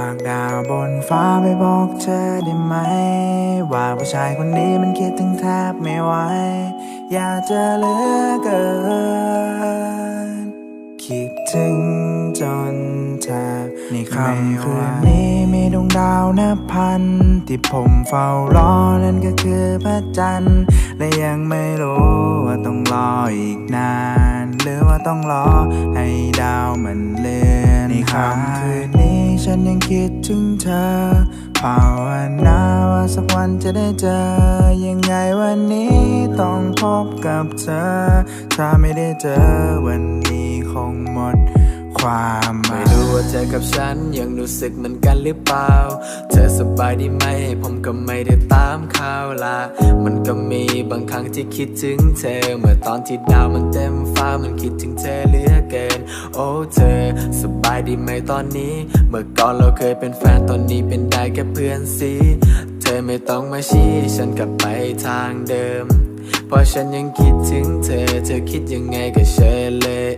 ากดาวบนฟ้าไปบอกเธอได้ไหม ว่าผู้ชายคนนี้มันคิดถึงแทบไม่ไหว อยากจะเหลือเกิน คิดถึงจนแทบในค่ำคืนนี้มีดวงดาวนับพัน ที่ผมเฝ้ารอนั่นก็คือพระจันทร์ และยังไม่รู้ว่าต้องรออีกนาน หรือว่าต้องรอให้ดาวมันเลื่อนในค่ำคืนนี้ ฉันยังคิดถึงเธอภาวนาว่าสักวันจะได้เจอ ยังไงวันนี้ต้องพบกับเธอ ถ้าไม่ได้เจอวันนี้คงหมด ความไม่รู้ว่าเธอกับฉันยังรู้สึกเหมือนกันหรือเปล่า เธอสบายดีไหม ผมก็ไม่ได้ตามข่าวละมันก็มีบางครั้งที่คิดถึงเธอ เมื่อตอนที่ดาวมันเต็มฟ้ามันคิดถึงเธอเหลือเกิน โอ้เธอ สบายดีไหมตอนนี้ เมื่อก่อนเราเคยเป็นแฟนตอนนี้เป็นได้แค่เพื่อนสิเธอไม่ต้องมาชี้ฉันกลับไปทางเดิม เพราะฉันยังคิดถึงเธอ เธอคิดยังไงก็เชิญเลย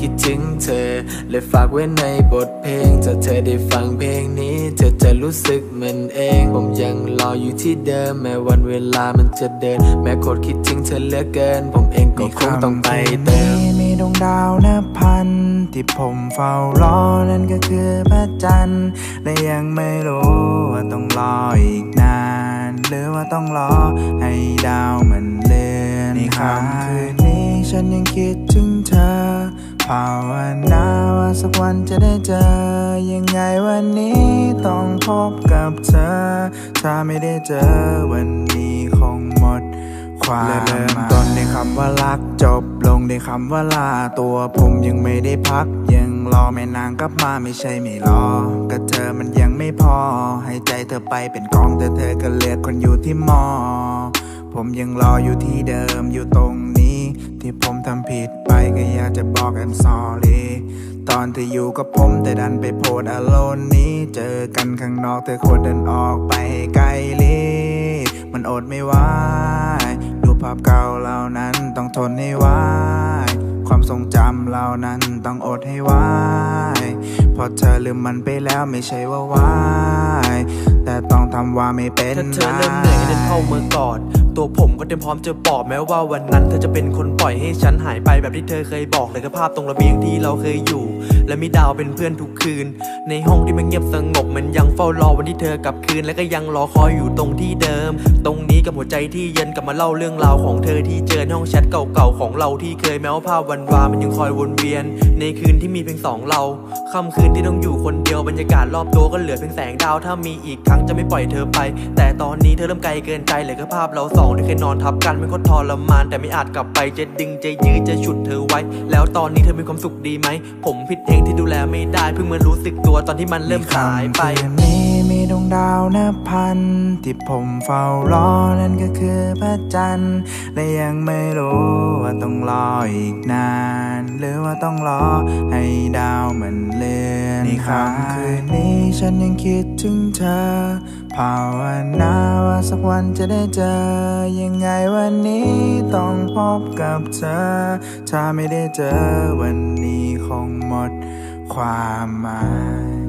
คตรคิดถึงเธอ เลยฝากไว้ในบทเพลงถ้าเธอได้ฟังเพลงนี้ เธอจะรู้สึกเหมือนเอง ผมยังรออยู่ที่เดิม แม้วันเวลามันจะเดิน แม้โคตรคิดถึงเธอเหลือเกิน ผมเองก็คงต้องไปเติมมีดวงดาวนับพัน ที่ผมเฝ้ารอนั่นก็คือพระจันทร์และยังไม่รู้ว่าต้องรออีกนาน หรือว่าต้องรอให้ดาวมันเลื่อนในค่ำคืนนี้ ฉันยังคิดถึงเธอภาวนาว่าสักวันจะได้เจอ ยังไงวันนี้ต้องพบกับเธอ ถ้าไม่ได้เจอวันนี้คงหมดความและเริ่มต้นในคำว่ารักจบลงในคำว่าลาตัวผมยังไม่ได้พักยังรอแม่นางกลับมาไม่ใช่ไม่รอก็เธอมันยังไม่พอ ให้ใจเธอไปเป็นกองแต่เธอก็เลือกคนอยู่ที่มอ ผมยังรออยู่ที่เดิมอยู่ตรงนี้ ที่ผมทำผิดไปก็อยากจะบอก I'm sorry ตอนเธออยู่กับผมแต่ดันไปโพสอโลนนี้เจอกันข้างนอกเธอควรเดินออกไปให้ไกลลิมันอดไม่ไหวดูภาพเก่าเหล่านั้นต้องทนให้ไหวความทรงจำเหล่านั้นต้องอดให้ไหวพราะเธอลืมมันไปแล้วไม่ใช่ว่าไหวแต่ต้องทำว่าไม่เป็นถ้าเธอเริ่มเหนื่อยเดินเข้ามือกอด ตัวผมก็เตรียมพร้อมจะปลอบแม้ว่าวันนั้นเธอจะเป็นคนปล่อยให้ฉันหายไปแบบที่เธอเคยบอกเลยก็ภาพตรงระเบียงที่เราเคยอยู่ และมีดาวเป็นเพื่อนทุกคืน ในห้องที่มันเงียบสงบมันยังเฝ้ารอวันที่เธอกลับคืน และก็ยังรอคอยอยู่ตรงที่เดิม ตรงนี้กับหัวใจที่เย็นกลับมาเล่าเรื่องราวของเธอที่เจอในห้องแชทเก่าๆของเราที่เคยแม้ว่าภาพวันวามันยังคอยวนเวียน ในคืนที่มีเพียงสองเราค่ำคืนที่ต้องอยู่คนเดียวบรรยากาศรอบตัวก็เหลือเพียงแสงดาวถ้ามีอีกครั้งจะไม่ปล่อยเธอไป แต่ตอนนี้เธอเริ่มไกลเกินใจเลือแค่ภาพเราสองที่เคยนอนทับกันมันก็ทรมาน แต่ไม่อาจกลับไปจะดึงจะยื้อจะฉุดเธอไว้ แล้วตอนนี้เธอมีความสุขดีไหม ผมผิดเองที่ดูแลไม่ได้ เพิ่งมารู้สึกตัวตอนที่มันเริ่มหายไปคืนนี้มีดวงดาวนับพัน ที่ผมเฝ้ารอนั่นก็คือพระจันทร์และยังไม่รู้ว่าต้องรออีกนาน หรือว่าต้องรอให้ดาวมันเลื่อนในค่ำคืนนี้ฉันยังคิดถึงเธอภาวนาว่า สักวันจะได้เจอ ยังไงวันนี้ต้องพบกับเธอ ถ้าไม่ได้เจอวันนี้คงหมดความหมาย